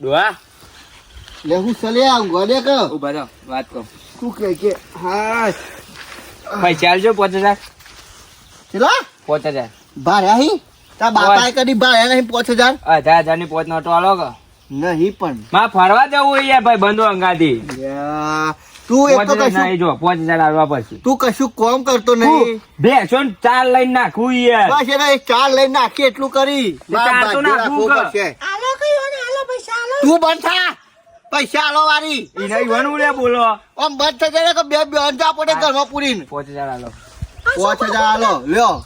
ડોહા. લે હું સલે આવું ગોડે કે ઊભા રહો વાત કહું શું કહે કે હા. ભાઈ ચાલજો પાંચ હજાર. ચલા. પાંચ હજાર. ભાડ્યા હી તા બાપાએ કદી ભાડ્યા નહીં પાંચ હજાર? હજાર હજારની પોચ નોટો આલો કે નહીં પણ. માં ફરવા જવું યાર ભાઈ બંધો અંગાથી. તું એક તો કશું નહીં જો પાંચ હજાર આવવા પછી. તું કશું કોમ કરતો નહીં. ભેસો ને ચાર લઈને નાખું યાર. બસ એને ચાર લઈને નાખી એટલું કરી. ચાર તો નાખવું. પડશે. તું બંધ થા. પૈસા આલો વારી. એને ઈવન ઉડે બોલો. આમ બંધ થઈ જાય કે બે બે અંજા પડે ઘરમાં પૂરીને. પાંચ હજાર આલો. પાંચ હજાર આલો. લ્યો.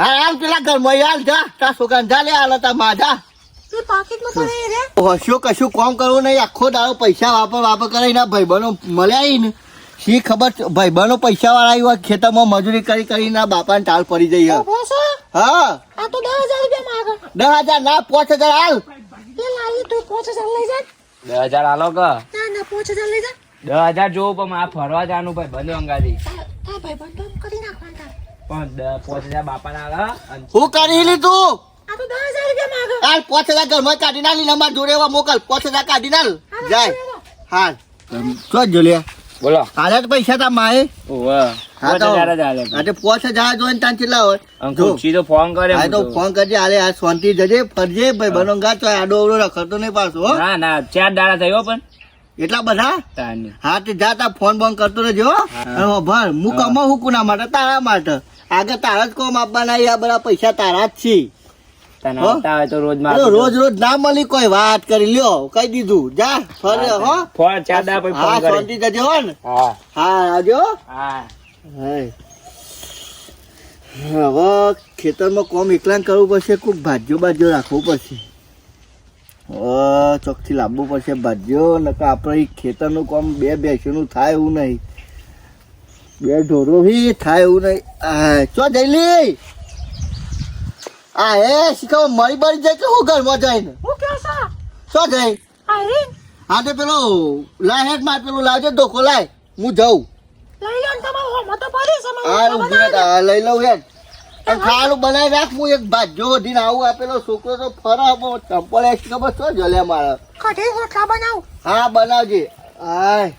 હા આમ પેલા ઘરમાં હાલ જા. તા છોકરા જા લે હાલ તા માજા હસ્યો કશું કોમ કરવું નહીં. આખો દાડો પૈસા વાપર વાપર કરે. ના ભાઈબંધો મળ્યા ઈ ને. શી ખબર ભાઈબંધો પૈસા વાળા આવ્યા ખેતરમાં મજૂરી કરી કરી ના બાપાને ટાળ પડી જઈ હે. હા દસ હજાર ના પાંચ હજાર હાલ દસ હજાર આલો કે. દસ હજાર જોવું પણ આ ફરવા જવાનું ભાઈ બંધુ અંગાથી પણ પાંચ હજાર બાપા ના આલો અને હું કરી લીધું? હાલ પાંચ હજાર ઘરમાં કાઢી ના લીધા મારા જોડે એવા મોકલ પાંચ હજાર કાઢી ના જાય. હાલ. જો બોલો. હાલે પૈસા તા માએ. ઓવે. હા પાંચ તો હજાર જ આલે આજે પાંચ હજાર જોઈને તાન કેટલા હોય? અંકુ ફોન કરે હા તો તો. ફોન કરજે હાલે આ શાંતિ જજે ફરજે ભાઈ બનો તો આડો અવડો રખડતો નહીં પાછો ના ના ચાર દાડા થયો પણ. એટલા બધા? હા તે જા તા ફોન બોન કરતો રહેજો ભર હું કમાઉં હું કોના માટે? તારા માટે. આગળ તારા જ કોમ આપવાના આ બધા પૈસા તારા જ છે. રોજ રોજ ના મળી કોઈ વાત કરી લ્યો કહી દીધું. જા ફરે હો ફોન પછી કરે. જજે ને. હા આવજો. હા. હવે ખેતરમાં કોમ એકલા કરવું પડશે કોઈક ભાજ્યો બાજ્યો રાખવું પડશે? ચોકથી લાવવું પડશે ભાજ્યો નકર આપણે ખેતરનું કોમ બે બેસીનું થાય એવું નહીં. બે ઢોરો બી થાય એવું નહીં. આ, ચો લે આ હે શીખવ મળી બળી જાય કે હું ઘરમાં જઈને? ચો જઈ હા તે પેલો લાય હેઠમાં પેલું લાવજે ધોકો લાય. હું જઉં. હા લઈ લઉં અને ખાવાનું બનાવી રાખવું એક ભાજો વધીને આવું આપેલો છોકરો તો ફરા ચંપલ એસ ખબર છો જલે મારે? હા બનાવજે. આય.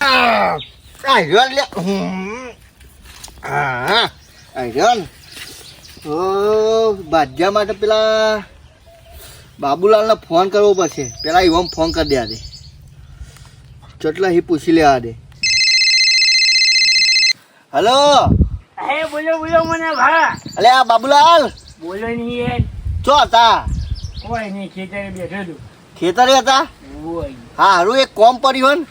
આ, આ લે. હમ. હા આ હેડ. ઓ ભાજ્યા માટે પેલા બાબુલાલને ફોન કરવો પડશે. પેલા એવો ફોન કરી દે દે ચટલા હી પૂછી લેવા દે હલો. હે બોલો બોલો મને ભા અલે આ બાબુલાલ. બોલો નહીં યાર. ચો હતા? કોઈ નહીં ખેતરે બેઠો છું. ખેતરે હતા? હા હારું એક કોમ પડ્યું હોય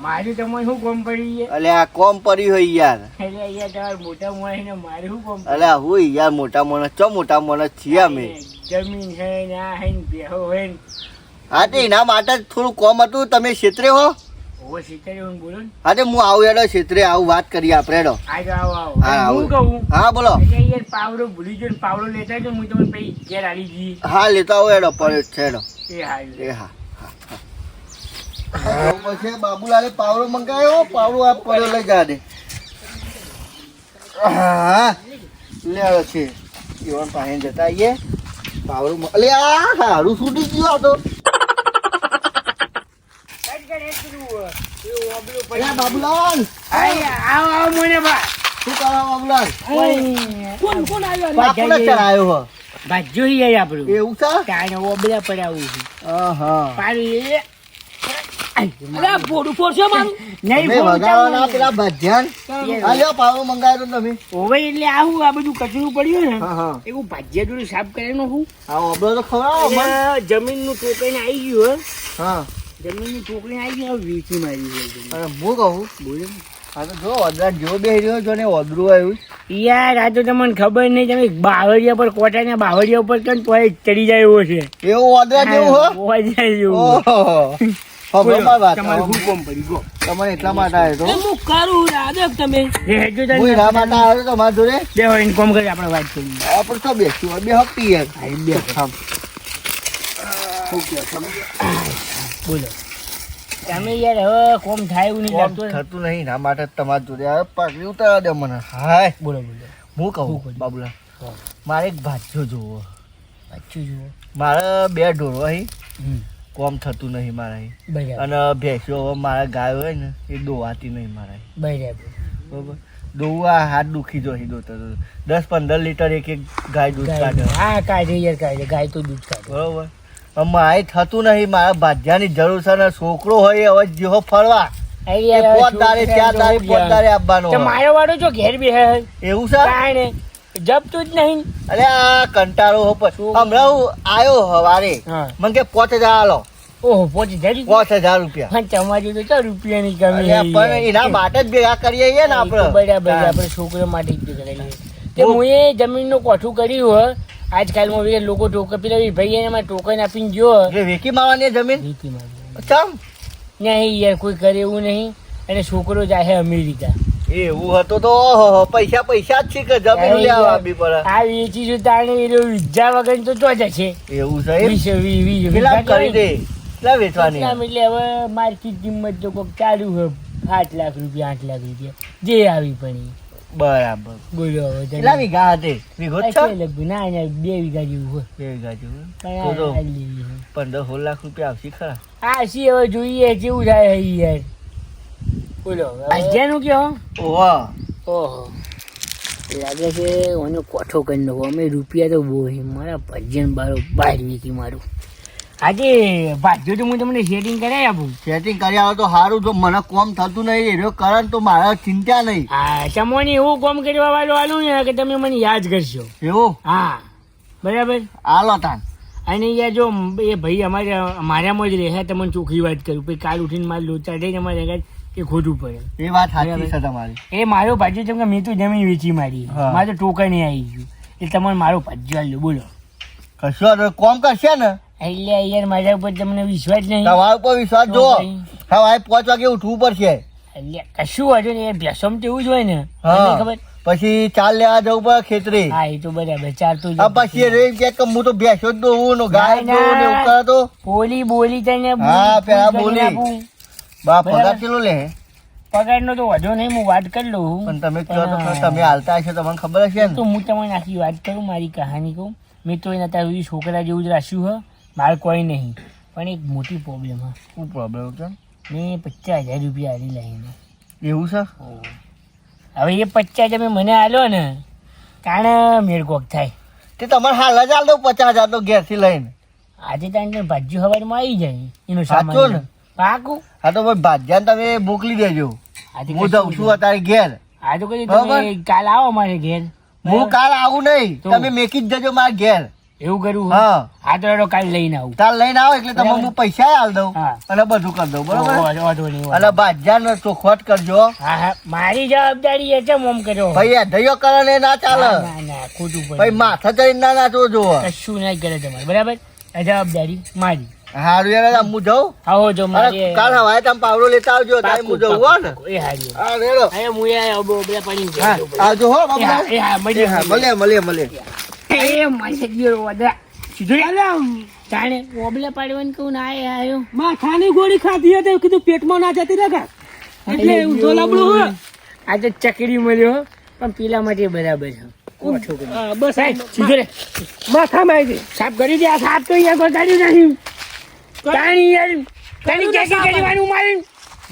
મારી તમને શું કોમ પડી છે? અલે આ કોમ પડી હોય યાર. અલે યાર તમારે મોટા મોણા ને મારે શું કોમ અલે હોય યાર મોટા માણસ ચો મોટા માણસ છીએ અમે? જમીન છે ને આ હે ને બેહો હે હા તે એના માટે જ થોડું કોમ હતું. તમે ક્ષેત્રે હો? હું હા આવું એડો છેતરે આવું વાત કરીએ આપણે એડો હા આવું. હા બોલો. પાવડો ભૂલી ગયો પાવડો લેતા જો હું તમને પછી ઘેર આવી જઈએ હા લેતા આવો એડો પડ્યો છે એડો એ હા એ હા. પછી બાબુલાલે પાવડો મંગાવ્યો પાવડો આ પડ્યો લઈ જા દે. હા છે. ઈવન પાસે જતા આવીએ પાવડો અલે આ હારું છૂટી ગયો આ તો અલ્યા બાબુલાલ. આવો આવો મને બા શું કરો બાબુલાલ? કોણ કોણ બાપુને ચડાયો હો? ભાજ્યો યાર આપણું. એવું છે? કાંઈ ઓબળા પડાવું છું. આહા પાડી તમે નહીં વગાડવાના પેલા ભજ્યાન આ લ્યો મંગાવ્યો તમે. હવે એટલે આવું આ બધું કચરું પડ્યું ને હા હા. એવું ભાજ્ય જોડે સાફ કરી નાખું આ ઓબળો તો ખવડાવો મને. જમીનનું ટોકઈને આવી ગયું હા. જમીનનું ટોકરી આવી ગઈ હવે વીંચી મારી છે અને હું કહું? બોલો. હા તો જો ઓદરા જો બે રહ્યો ને ઓદરું આવ્યું. યાર આ તો તમને ખબર નહીં તમે બાવળિયા પર કોટા ને બાવળિયા ઉપર કેમ તો ચડી જાય એવો છે? એવું ઓદરા જેવું હો? તમારે એટલા માટે આવ્યો તો? કરું રાધક તમે. હું એના માટે આવ્યો તો તમારા જોડે? બે હોય ઇન્કમ કરી આપણે વાત કરી. આપણે તો બેસ્યું બે હપ્તી યાર બે થામ. બોલો. તમે યાર હવે કોમ થાય એવું નહીં થતું નહીં ના માટે તમારા જોડે પાકડી ઉતારા દે મને. હાય. બોલો બોલો. હું કહું? બાબુલા મારે એક ભાજ્યો જોવો. પાછું જુઓ મારે બે ઢોરો અહીં કોમ થતું નહીં મારા અહીં. અને ભેંસો હવે મારા ગાયો હોય ને એ દોવાતી નહીં મારા અહીં. બરાબર. દોવા હાથ દુખી અહીં દોતા. દસ પંદર લીટર એક એક ગાય દૂધ કાઢે. હા કાઢે યાર કાઢે. ગાય તો દૂધ કાઢે. બરોબર? મારે થતું નહીં મારા ભાજ્યાની જરૂર છે ને છોકરો હોય એ હવે જેવો ફરવા. મારો વાળો જો ઘેર બે એવું છે? જપતું જ નહીં. અરે આ કંટાળો હો હમણાં હું આયો હવારે. મને કે પાંચ હજાર આલો. ઓહો પાંચ હજાર રૂપિયા. તમારી તો ચાર રૂપિયાની કમી પણ. એના માટે જ ભેગા કરીએ ને બરાબર આપણે આપણે છોકરા માટે જ ભેગા કરીએ. તે હું એ જમીનનું કોઠું કર્યું હોય આજકાલમાં બી લોકો ટોકન પેલા એ ભાઈ એને મારે ટોકન આપીને ગયો. એ વેકી મારવાની જમીન? વેકી મારી. ચમ. નહીં યાર કોઈ કરે એવું નહીં. અને છોકરો જાય અમેરિકા. એવું હતું તો પૈસા પૈસા જ છે કે જમીન લેવા આપવી પડે? આ વેચી છું તાણે એ વિજા વગર તો ચો જશે એવું છે? વીસ વી- વી- પેલા કરી દે? કેટલા વેચવાની? એટલે હવે માર્કેટ કિંમત તો કોઈક ચાલુ હોય આઠ લાખ રૂપિયા આઠ લાખ રૂપિયા. જે આવી ઈ. બરાબર. બોલો હવે કેટલા વીઘા હતી? વીઘો જ આ છે? છે લગભગ. ના ના બે વીઘા જેવું હોય. બે વીઘા જેવું તો આ- તો આ લેવી છે. પંદર સોળ લાખ રૂપિયા આવશે ખરા. આ સી હવે જોઈએ કેવું થાય યાર. બોલો અજ્ઞાનું કયો? ઓહો. ઓહો. લાગે છે ઓનો કોઠો કરી નાખો. અમે રૂપિયા તો બહુ મારા ભજન બારો બહાર નીકળી મારું. આજે ભાજ્યો તો હું તમને સેટિંગ કરાવી આપું. સેટિંગ કરી આવો તો સારું જો મને કોમ થતું નહીં એનો કારણ તો મારે ચિંતા નહીં. હા એવું કોમ કરવા વાળું આલું ને કે તમે મને યાદ કરશો. એવું? હા બરાબર? આલો તાન. અને યાર જો એ ભાઈ અમારે મારામાં જ રહે તમને ચોખ્ખી વાત કરું. પછી કાલ ઉઠીને મારે લોચા દઈને અમારે આગળ એ ખોટું પડે. એ વાત સાચી બરાબર. છે તમારી. એ મારો ભાજ્યો જેમ કે મેં તો જમીન વેચી મારી. મારે તો ટોકન આવી ગયું. એ તમારે મારો ભાજ્યો આલ્યો બોલો. કશો કોમ કરશે ને? એટલે યાર મારા ઉપર તમને વિશ્વાસ નહીં. તમારા ઉપર વિશ્વાસ જો. હવે પાંચ વાગે ઉઠવું પડશે. એટલે કશું વાંધો નહીં ભેસમ તો એવું જ હોય ને. ખબર? પછી ચાલ લેવા જવું પડે ખેતરે. હા એ તો બરાબર ચાર તો પછી જાય કે હું તો ભેસો જ દઉં ને ગાય ના, ના. તો. બોલી બોલી તને હા, પેલા બોલી. બા પગાર કેટલો લે? પગારનો તો વધો નહીં હું વાત કરી લઉં. પણ તમે કહો તો તમે હાલતા હશો તમને ખબર હશે ને તો હું તમને આખી વાત કરું મારી કહાની કહું. મેં તો એના તારું છોકરા જેવું જ રાખ્યું હ. મારે કોઈ નહીં. પણ એક મોટી પ્રોબ્લેમ હા. શું પ્રોબ્લેમ છે? મેં પચાસ હજાર રૂપિયા આલી લાવીને એવું છે? હવે એ પચાસ તમે મને આલ્યો ને કારણ મેળ કોક થાય. તે તમારે હાલ જ દઉં પચાસ હજાર તો ઘેરથી લઈને. આજે તાને ભાજ્યું હવારમાં આવી જાય. એનો સાચું ને? પાકું? હા તો ભાઈ ભાજ્યાને તમે મોકલી દેજો. આજે હું જાઉં છું અત્યારે ઘેર. આજે કઈ કદી કાલ આવો મારે ઘેર. હું કાલ આવું નહીં? તમે મેકી જ જજો મારા ઘેર. એવું કર્યું હા. હા તો હેડો કાલ લઈને આવું. તાર લઈને આવો એટલે તમને. હું પૈસા હાલ દઉં. અને બધું કરી દઉં બરોબર? અને ભાજ્યાને ચોખવટ કરજો. હા હા. મારી જવાબદારી એ છે મોમ કર્યો. ભાઈ અધૈયો કરે ને ના ચાલે. ના ના, ના ખોટું ભાઈ માથા ચડીને ના નાચવો જોવો કશું નહીં કરે તમારે બરાબર? આ જવાબદારી મારી. હારું યાર હું જઉં? આવો જો મારે કાલ હવારે તમે પાવડો લેતા આવજો તારે હું જવું હો ને? એ હારી. હા રેડો. હવે હું એ આવો, બહુ બધા હા આવજો હો એ એ હા, મળીએ, હા મળીએ. મળીએ મળીએ મળીએ. એ માસે ગયો વદરા સીધો ચાલે. જાણે ઓબલે પાડવાનું કહું ના એ આયો. માથાની ગોળી ખાધી હતી કીધું પેટમાં ના જતી કાં. એટલે લાબડું. આ તો ચકરી મળ્યો પણ પીલા માટે બરાબર છે. હા, બસ. સાહેબ સીધો રે. માથામાં આવી સાફ કરી દે આ સાફ તો અહીંયા ગોતાડ્યું નથી તાણી યાર તાણી કર્યું ને કરવાનું મારી?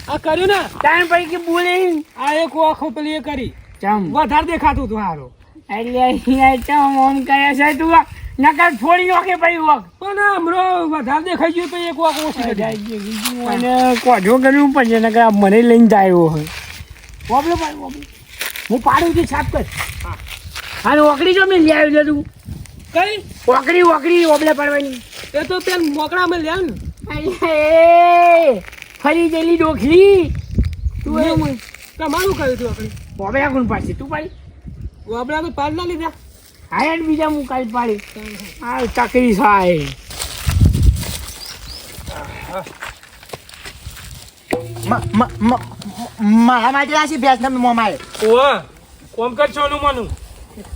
આ કર્યું ને? તાણ પડી કે બોલે. આ એક આખો પેલી એ કરી. ચમ. વધારે દેખાતું તું હારું. એટલે અહીંયા ચમ ઓન કરે છે તું નકર થોડી નાખે પછી વખ. પણ આ હમણાં વધારે દેખાઈ ગયું તો એક વાક ઓછી કરી. અને કોઢો કરવું પડશે નકર મને લઈને જાય હોય. ઓબલો પાડ વોબલો હું પાડું છું સાફ કર. હા. ઓકડી જો મેં લઈ આવ્યું છે તું. કઈ? ઓકડી ઓકડી ઓબલે પાડવાની. એ તો તે મોકળામાં લ્યા ને. અરે ફરી ગયેલી ડોખલી. તું મેં- એમ તમારું કર્યું તું આપણે? ઓબલા કોણ પાડશે? તું પાડી. વાબડા તો પાડ ના લીધા. હા યાર બીજા હું કાલ પાડી. આ ચકરી સાહેબ મારા માટે રાશી ભેંસ ને મોમાએ ઓ કોમ કર છો મનું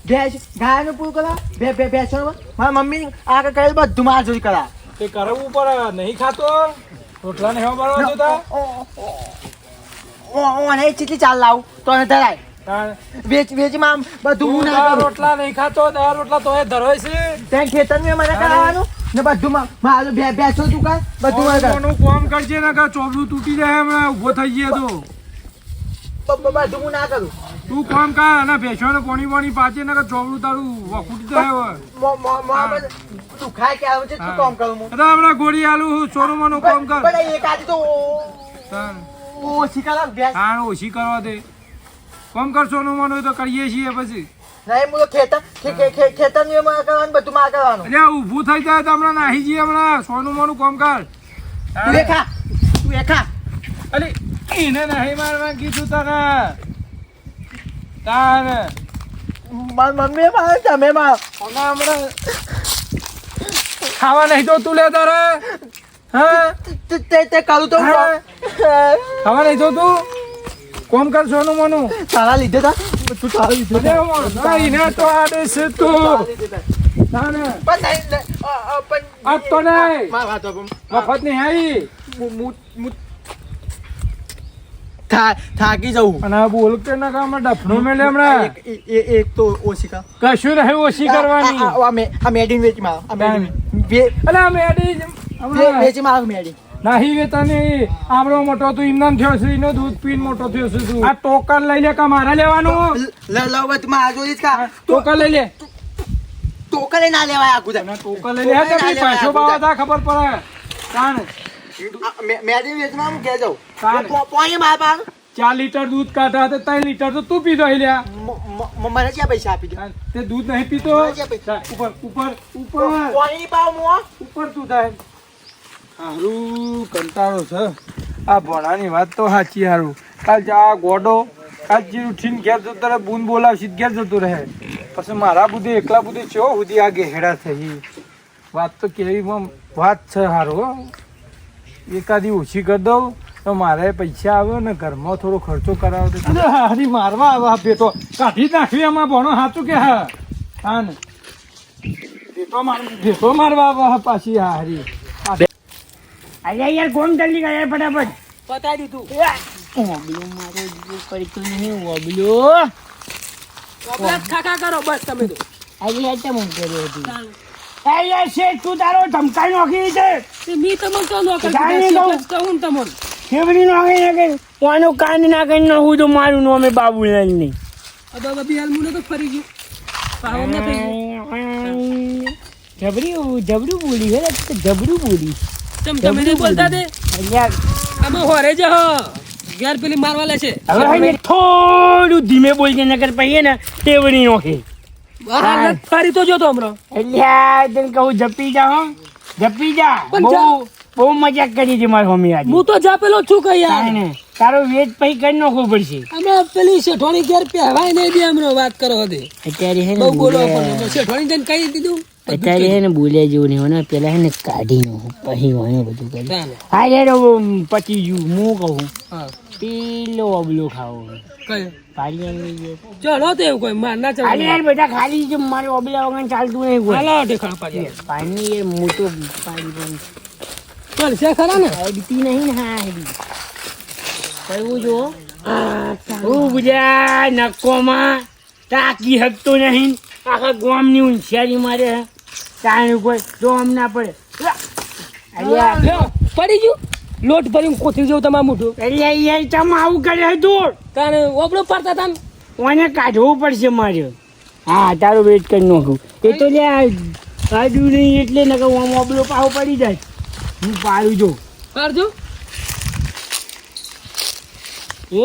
ભેંસ ગાયનું પૂરું કરા બે બે ભેંસો મારા મમ્મી આગળ કરેલ બધું મારા કરા તે કરવું પડે. નહીં ખાતો? રોટલા ને હેવા મારવા જોતા? ઓને ચીટલી ચાલ લાવું. તો એને ધરાય. વેચ વેચમાં બધું હું ના રોટલા નહીં ખાતો દાળ રોટલા તો એ ધરોય છે. ત્યાં ને મને કરાવવાનું. ને બધું મારું બેસો તું કાંઈ બધું કોમ કરજે ને ચોબલું તૂટી જાય હમણાં ઊભો થઈ ગયો તો. બધું હું ના કરું. તું કોમ કર અને ભેંસોને પોણી પોણી પાચે ને ચોબલું તારું વખૂટી જાય હવે. હા. તું ખાય કે આવે છે શું હા. કામ કરું હું. અરે હમણાં ગોળી આલું શોરૂમનું કામ કર. પણ એક આજે તો ઓછી કરવા ભેંસ. તાણ ઓછી કરવા દે. કોમ કર સોનું મનું તો કરીએ છીએ પછી. નહીં હું તો ખેતર ખે- ખે- ખે- ખેતરનું એમાં કરવાનું બધું માં કરવાનું. અરે ઊભું થઈ જાય તો હમણાં નાહી જઈએ હમણાં. સોનું મોનું કોમ કર. તું એ તું એ અરે અલી એને નહીં મારવા કીધું તને. તાર. મારી મમ્મી મારે તમે માં અને હમણાં ખાવા નહીં તો તું લે તારે? હા? તે- તે કરું તો. ખાવા. નહીં તો તું કોમ કર સોનું મોનું. તારા લીધે તા? તું તારા લીધે તા. નહીં તો આડે છે તું. પણ નહીં, પણ આ તો નહીં. મારી મફત નહીં આવી. થાકી જવું. અને આ બોલ કે ના કામ ડફનો મેલે હમણાં. એક તો ઓછી કા કશું રહે ઓછી કરવાની. આ- આ- આ મે- આ મેડિન વેચી માં આ મેડિંગ અલે આ મેડી જ વે- હમણાં. વેચી માં આ મેડિંગ નહીં. વેતાની આમળો મોટો તું ઇમનામ થયો છે એનો દૂધ પીન મોટો થયો છે તું. આ ટોકન લઈ લે કા મારે લેવાનું? લ- લ- માં આજો જ કા ટોકન લઈ લે. ટોકન લઈ ના લેવાય આખું અને ટોકન લઈ લે ભાઈ બાવા ખબર પડે. મે મેડિન વેચમાં હું કે જાઉં. પોણી માર પાડ. ચાર લીટર દૂધ કાઢા તો ત્રણ લીટર તો તું પીધો લ્યા. મ- મ- મને ક્યાં પૈસા આપી દે? તે દૂધ નહીં પીતો? ઉપર ઉપર ઉપર. પોણી પાવ મો ઉપર તું થાય હારું કંટાળો છે. આ ભણાની વાત તો સાચી હારું. કાલ જા ગોડો કાલ જીરું ઠીન ઘેર જતો રહે બૂન બોલાવશી ઘેર જતો રહે. પછી મારા બુદ્ધિ એકલા બુદ્ધિ ચો સુધી આ ગેહેડા થઈ. વાત તો કેવી વાત છે હારું હો. એકાદી ઓછી કરી દઉં. તો મારે પૈસા આવ્યો ને ઘરમાં થોડો ખર્ચો કરાવો હરી મારવા આવે પેટો કાઢી નાખવી આમાં ભણો સાચું કે હા? હા ને. ભેટો માર ભેટો મારવા આવે પાછી હા હારી અરે યાર કોમ જલ્દી કરે ફટાફટ. બતાવી દીધું. ઓબલો મારો જીવ કરતો નહીં ઓબલો. ખાખા કરો બસ તમે તો. અરે યાર તે હું કર્યો હતું? યાર શેઠ તું તારો ધમકાઈ નોખી છે. મી તમને તો તમને. કેવડી નોખી નાખે કોનું કાન નાખી નાખું તો મારું નામ બાબુલાલ નહીં આ બી બિહાર મુને તો ફરી ગયું. પાવમ થઈ જબરી જબરું બોલી હે તો જબરું બોલી. તમ તમે નહીં બોલતા તે અલ્યા. અમે હોરે જ હ. ઘેર પેલી મારવા લે છે. હવે થોડું ધીમે બોલજે નકર પછી હે ને તેવડી નોખે. ફરી તો જોતો હમણાં. અલ્યા તને કહું જપી જા હો. જપી જા. બહુ જા. બહુ મજાક કરી છે મારી મમ્મી આજે હું તો જા પેલો છું કઈ યાર. તારો વેજ પૈ કરી નાખવો પડશે. અમે પેલી શેઠવાણી ઘેર પહેવાય નહીં દે હમણાં વાત કરો હતી અત્યારે હે બહુ બોલો શેઠવાણી જઈને કહી દીધું. અત્યારે હે ને બોલ્યા જેવું નહીં હોને. પેલા હે ને કાઢી નાખું પછી હોય બધું કરી. હા યાર પચી જુ હું કહું હા. પેલો અબલો ખાવો કયો? ચલો તો એવું કોઈ માર ના અરે યાર બધા ખાલી મારે અબલા વગર ચાલતું નહીં કોઈ હાલો ઠેકાણા પાડી પાણી એ મોટો પણ ચાલ છે ખરા ને? હેડતી નહીં ને હા હેડી. કરવું જો હું બુજા નક્કોમાં તાકી શકતો નહીં. આખા ગોમની હોશિયારી મારે તાણ કોઈ જોમ ના પડે. પડી ગયું? લોટ ભરીને કોથળી જેવું તમારું મોઢું. અલ્યા યાર તમે આવું કરે દૂર તારે ઓપડો પડતા તમે ઓને કાઢવું પડશે મારે. હા તારો વેટ કરી નાખું. એ તો લે કાઢ્યું નહીં એટલે નકર ઓમ આમ પાવ પડી જાય. હું પાડું જો પાડજો. એ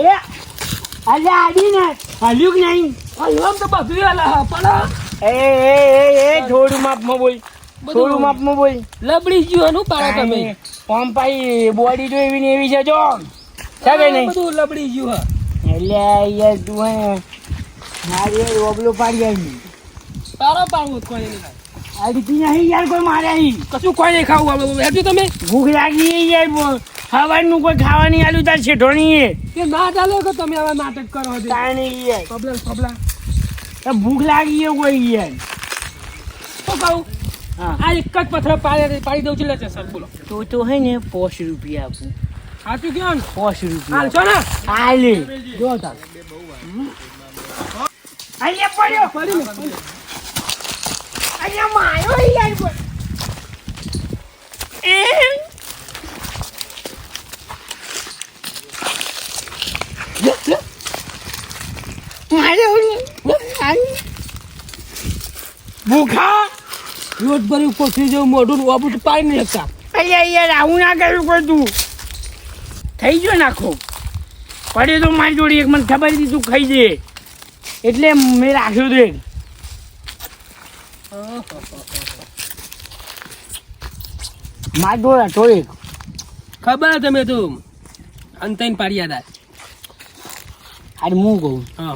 અલ્યા આડી ને. હલ્યું કે નહીં? હલવામ તો બધું હાલે પણ એ એ એ એ થોડું માપમાં બોલ. થોડું માપમાં બોલ. લબડી ગયું એનું પાડો તમે. આમ પાઈ બોડી તો એવી ને એવી છે જો. કે નહીં? બધું લબડી ગયું એટલે યાર તું હે મારી ઓબલો પાડી આવી. પાડવું કોઈ નહીં આડી નહીં યાર કોઈ મારે અહીં કશું કોઈ નહીં ખાવું આપણે હેડજો તમે. ભૂખ લાગી યાર ખાવાનું કોઈ ખાવાની આલુ તાર શેઠોણી એ કે ના ચાલે કે તમે હવે નાટક કરો છો. તાણી યાર. પબલા પબલા. ભૂખ લાગી છે કોઈ યાર. તો કહું? આ એક જ પથ્થર પાડી પાડી દઉં છું લે સર બોલો. તો તો હે ને પોસ રૂપિયા આપું. સાચું કયો ને? પોસ રૂપિયા. હાલ છો ને? હાલે. જો તાર અહીંયા પડ્યો. પડી ને. અહીંયા માયો યાર કોઈ. એમ. ભૂખા રોજ ભર્યું કોથળી જેવું મોઢું વાપરું તો પાડી નહીં શકતા. અલ્યા યાર આવું ના કર્યું કોઈ તું. થઈ ગયો નાખો પડ્યો તો મારી જોડે એક મને ખબર હતી તું ખાઈ દે. એટલે મેં રાખ્યું તો એક ટોળી ખબર તમે તો અંતઈન પાડ્યા દા અરે હું કહું? હા.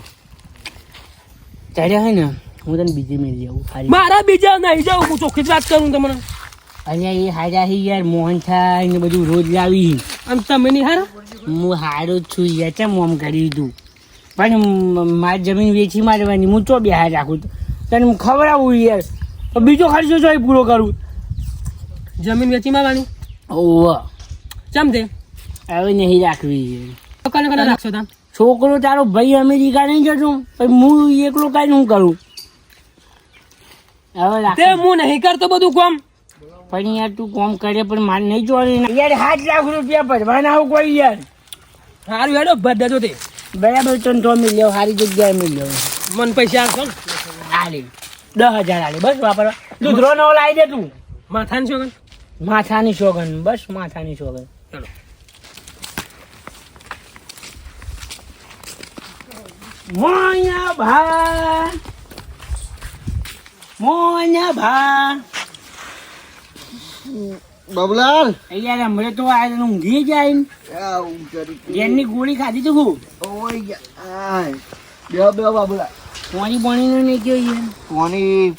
ચડ્યા હે ને હું તને બીજી મેં જાઉં મારા બીજા નહીં જાઉં હું ચોખ્ખી વાત કરું તમને. અહીંયા એ હાર્યા હી યાર મોહન થાય ને બધું રોજ લાવી. આમ તમે નહીં હારા? હું હારો જ છું યાર ચમ આમ કરી દીધું. પણ મારી જમીન વેચી મારવાની હું ચો હાર રાખું? તો તને હું ખવડાવું યાર. તો બીજો ખર્ચો જો પૂરો કરું. જમીન વેચી મારવાની? ઓવ. ચમ તે? હવે નહીં રાખવી કને કને રાખશો તમે છોકરો તારો ભાઈ અમેરિકા નહીં જતો હું એકલો કાંઈ શું કરું? હવે તે હું નહીં કરતો બધું કોમ. પણ યાર તું કોમ કરે પણ મારે નહીં જોવાની યાર સાત લાખ રૂપિયા ભરવાના આવું કોઈ યાર. સારું હેડો ભર દેજો તે. બરાબર તને તો મિલ્યો સારી જગ્યાએ મિલ્યો મન પૈસા આપશો આલે. દસ હજાર આલે. બસ વાપરવા. દૂધરો નો લાવી દે તું. માથાની છો માથાની શોગન. બસ માથાની શોગન. ચલો. મોયા ભા મોયા ભા બબલાલ? યાર હમણાં તો આ ઊંઘી જાય. ગેરની ગોળી ખાધી તું બે ઓય બેહો બાબુલા. પાણી પાણી નો નહીં ગયો યાર કોની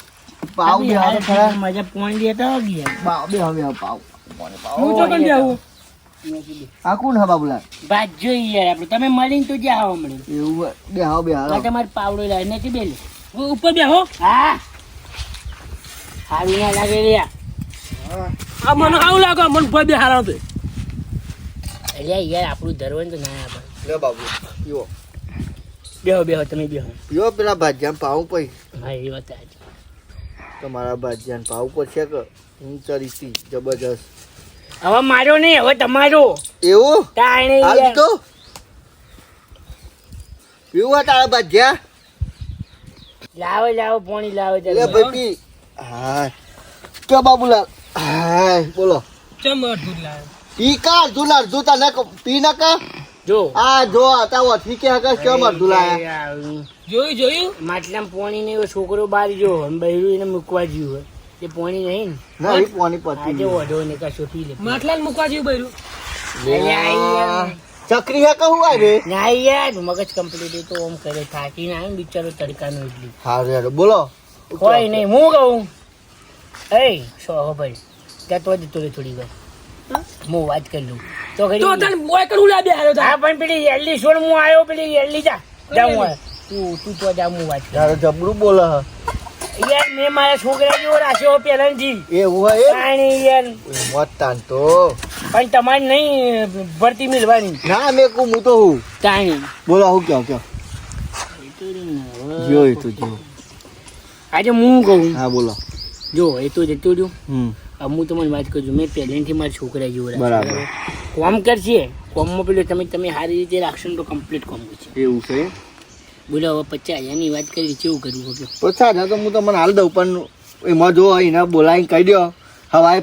પાવ બે હારે ખરા મજા પાણી દેતા ગયા પાવ બે હવે પાવ. કોની પાવ હું તો કન જાવ આ કોણ હા બાબુલા બાદ જોઈ યાર આપણે. તમે મળીને તો જાઓ હમણાં એવું બે હાવ બે હાવ તમારે પાવડો લાવી. નથી બેલ. હું ઉપર બેહો હા. હાલ ના લાગે રહ્યા આ. મને આવું લાગે. મને ભાઈ બે હારા અલ્યા યાર આપણું ધરવાનું તો ના આપણે લે બાબુ પીવો. બેહો બેહો તમે બેહો. પીવો પેલા ભાજ્યાને પાવું પઈ હા એ વાત તમારા ભાજ્યાને પાવું પડશે કે હું ચરીતી જબરજસ્ત. હવે મારો નહીં હવે તમારો. એવું? તાણે હાલ તો પીવું હોય તારા ભાજ્યા? લાવો લાવો પાણી લાવો ચાલો ભાઈ પી. હા. કે બાબુલાલ હા બોલો. ચમ અડધું લાવે. પી કા અડધું ને અડધું તને પી ના કા જો. આ જો હતા વઠી કે હકે કેમ અડધું લાયા? જોયું જોયું? માટલામાં પાણી ને છોકરો બહાર જો બહેરું એને મૂકવા જ્યું એ પાણી નહીં ને. ના એ પાણી આજે પતી ને કશું પી લે. માટલા મૂકવા જેવું બૈરું ચકરી હે કહું આ ના યાર. મગજ કમ્પ્લીટ તો ઓમ કરે. થાકી ના ને બિચારો તડકાનો એટલી. હા રે બોલો. કોઈ નહીં હું કહું? એ સો ભાઈ? ત્યાં તો જતો રે થોડી વાર. હું વાત કરી લઉં. તો તો તને બોય કરું લા બેહારો તા હા પણ પેલી યલ્લી સોળ હું આવ્યો પેલી યલ્લી જા. જા હું તું તું તો જા હું વાત યાર જબરું બોલે હે. યાર મેં મારા છોકરા જેવો રાખ્યો જી એવું હોય એ પાણી યાર. મત તાન તો. પણ તમારે નહીં ભરતી મિલવાની ના મે કહું હું તો હું. તાણી. બોલો હું ક્યાં ક્યાં? જો એ તો જો. આજે હું કહું. હા બોલો. જો એ તો જતું રહ્યું. હમ. હું તમને વાત કરું મેં પહેલેથી મારા છોકરા જેવું બરાબર. કોમ કરશે કોમમાં પેલું તમે તમે સારી રીતે રાખશો ને તો કમ્પ્લીટ કોમ કરશે એવું છે? બોલો હવે પચાસ હજારની વાત કરી કેવું કરવું હવે પચાસ હજાર તો હું તમને હાલ દઉં પણ એમાં જો એને બોલાવીને કહી દો હવાએ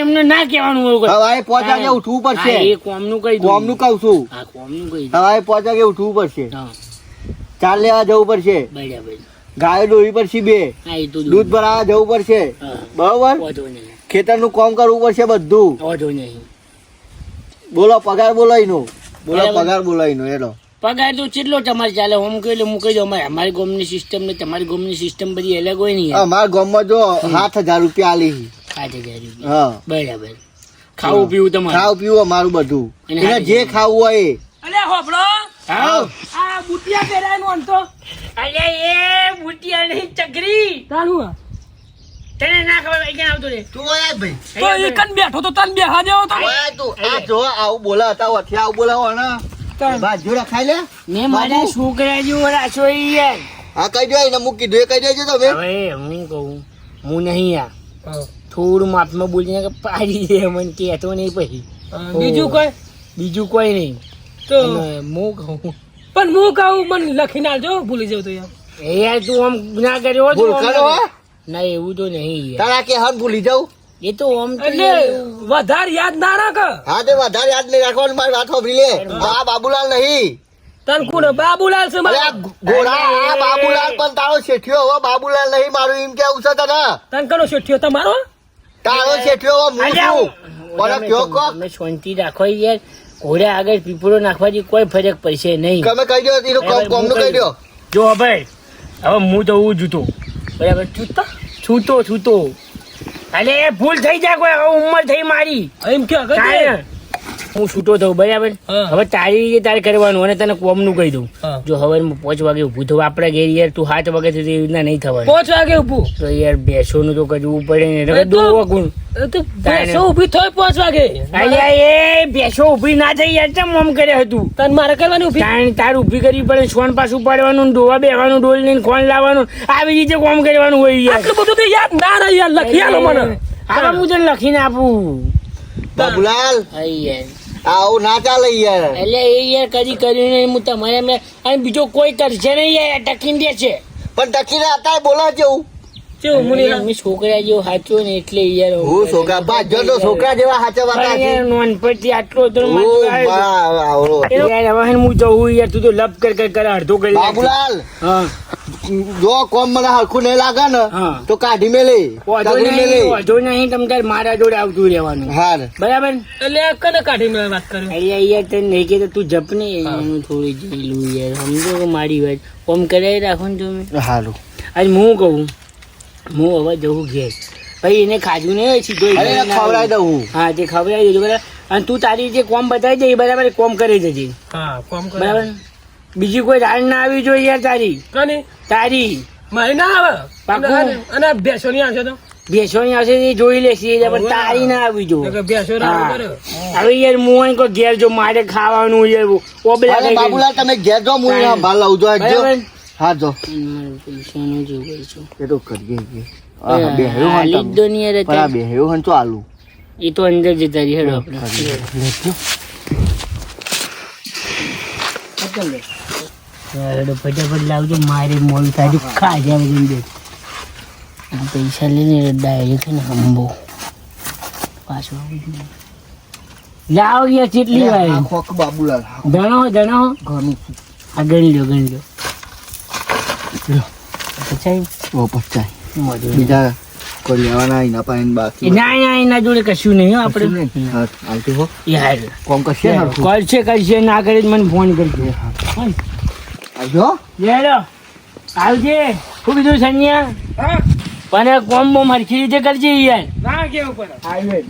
એમને ના કહેવાનું હવાએ પાંચ વાગે ઉઠવું પડશે. એ કોમનું કહી. કોમનું કહું છું. હા કોમનું કહી. હવાએ પાંચ વાગે ઉઠવું પડશે? ચાર લેવા જવું પડશે. બરાબર. ગાય દોરી પડશે બે. દૂધ. ભરાવા જવું પડશે. બરોબર? ખેતરનું કામ કરવું પડશે બધું. નહીં બોલો પગાર બોલો એનો બોલો પગાર બોલો એનો એનો પગાર તો કેટલો તમારે ચાલે? હોમ કહ્યું લઉં મૂકી દો અમારે અમારી ગામની સિસ્ટમ ને તમારી ગામની સિસ્ટમ બધી અલગ હોય નહીં. અમારા ગામમાં જો સાત હજાર રૂપિયા આલી સાત હજાર રૂપિયા. હા. બરાબર. ખાવું પીવું તમારે? ખાવ પીવું અમારું બધું. એને જે ખાવું હોય એ. અલે હોપડો હાવ. આ બુટિયા પહેરાયનો અંતો અલે એ બુટિયા નહીં ચકરી. તારું તને ના ખબર હોય આવતો રે? તું આય ભાઈ. તો એકન બેઠો તો તને બેહા દેવો તો. આય તું. આ જો આવું બોલા હતા વઠિયા આવું બોલાવો ને? બાજુ રખાય લે. મેં મારા છોકરા જેવો રાખ્યો યાર હા કહી દો એને મૂકી દો કહી દેજો તમે. હવે હું કહું હું નહીં આ. થોડું માપમાં બોલીને કે પાડી દે મને કહેતો નહીં પછી. બીજું કોઈ? બીજું કોઈ નહીં. તો? હું કહું પણ હું કહું મને લખીને જો ભૂલી જવું તો યાર. એ યાર તું આમ ના કર્યો ના- એવું તો નહીં તારા કે હન ભૂલી જાઉં? એ તો ઓમ એટલે વધારે યાદ ના રાખ. હા તે વધારે યાદ નહીં રાખવાનું મારી વાત સાંભળી લે. આ બાબુલાલ નહીં. તન કુણ બાબુલાલ છે મારા. આ ઘોડા આ બાબુલાલ પણ તારો શેઠિયો હવે બાબુલાલ નહીં મારું એમ કેવું છે તને તન કનો શેઠિયો? તમારો? તારો શેઠિયો હવે હું છું. તમે- કયો કો શાંતિ રાખો યાર. ઘોડા આગળ પીપળો નાખવાથી કોઈ ફરક પડશે નહીં. તમે કહી દો એનું કોમ કોમનું કહી દો જો ભાઈ હવે હું તો હું જૂતો બરાબર છૂતો છૂટો છૂટો. અરે ભૂલ થઈ જાય કોઈ હવે ઉંમર થઈ મારી. એમ કે હું છૂટો થઉં બરાબર? હવે તારી રીતે તારે કરવાનું અને તને કોમનું કહી દઉં. જો હવે પાંચ વાગે ઊભું થવું આપડે ઘેર યાર તું સાત વાગે સુધી એવી રીતના નહીં થવાનું. પાંચ વાગે ઊભું? તો યાર બેસોનું તો કરવું પડે ને કોણ બેસો ઊભી થઈ પાંચ વાગે. અલ્યા એ બેસો ઊભી ના થઈ યાર ચમ આમ કરે હતું? તન મારે કરવાની ઊભી? તાણ તાર ઊભી કરવી પડે સોન પાસ ઉપાડવાનું ડોવા બેવાનું ડોલ લઈને ખોણ લાવવાનું? આવી રીતે કોમ કરવાનું હોય યાર. આટલું બધું તો યાદ ના રહે યાર લખી આલો મને. હવે હું તને લખીને આપું. બાબુલાલ. યાર. આવું ના ચાલે યાર. એટલે એ યાર કદી કર્યું નહીં હું તમારે એમને અને બીજો કોઈ કરશે નહીં યાર ટકીને દે છે પણ ટકીને હતા બોલા જેવું છોકરા જેવો સાચો ને એટલે યાર હું છોકરા ભાજ્યો તો છોકરા જેવા સાચા વાતા યાર નોનપણથી આટલો તો યાર હવે હું જવું યાર તું તો લપ કર કર કર અડધો કરી બાબુલાલ. હા. જો કોમ મને હરખું નહીં લાગે ને તો કાઢી મેલે. નહીં મેલે. વાંધો નહીં તમ તાર મારા જોડે આવતું રહેવાનું. હા બરાબર? એટલે આ કને કાઢી મેં વાત કરું? અરે યાર તને નહીં કે તું જપ ને. થોડી જોયેલું યાર સમજો કે મારી વાત. કોમ કરાવી રાખો ને તમે. હારું. આજ હું કહું હું હવે જવું ઘેર. ભાઈ એને ખાધું નહીં સીધો ખવડાવી દઉં હા. તે ખવડાવી દેજો બરાબર? અને તું તારી જે કોમ બતાવી દે એ બરાબર કોમ કરી દેજે. હા કોમ બરાબર? બીજી કોઈ રાડ ના આવી જોઈએ યાર તારી. કની? તારી. ના આવે? પાક્કું? અને- અને ની આવશે તો? બેસવાની આવશે એ જોઈ લેશે પણ તારી ના આવી જો. નકર બેસો રાડો હા. કર્યો. હવે યાર હું અહીં ઘેર જો મારે ખાવાનું યાર ઓબલા અરે તમે ઘેર જો હું ભાલ લઉં જો જો. હા જો. પૈસાનું જોવું છું. એ તો કરીએ. બેહ્યો હાલી. બેહ્યો હન આલુ. એ તો અંદર જતા રહી હેડો આપણે. ફટાફટ લાવજો મારે મોડું થાય ખાજા વગર પૈસા લઈને ડાયરેક્ટ ને હંબો પાછો. લાવ ગયા કેટલી વાર બાબુલાલ જણો જણો ઘણું આ ગણી લો ગણી લો ઓ બીજા કોઈ લેવાના એના પાસે બાકી ના ના એના જોડે કશું નહીં આપણે. આવતી હો યાર કોમ કરશે કરશે કરશે ના કરે મને ફોન કરજો. આવજો. હેડો આવજે. શું બીજું સંજ્ઞા હા. પણ કોમ બોમ હરખી રીતે કરજે યાર. ના કેવું પડે? આવ્યો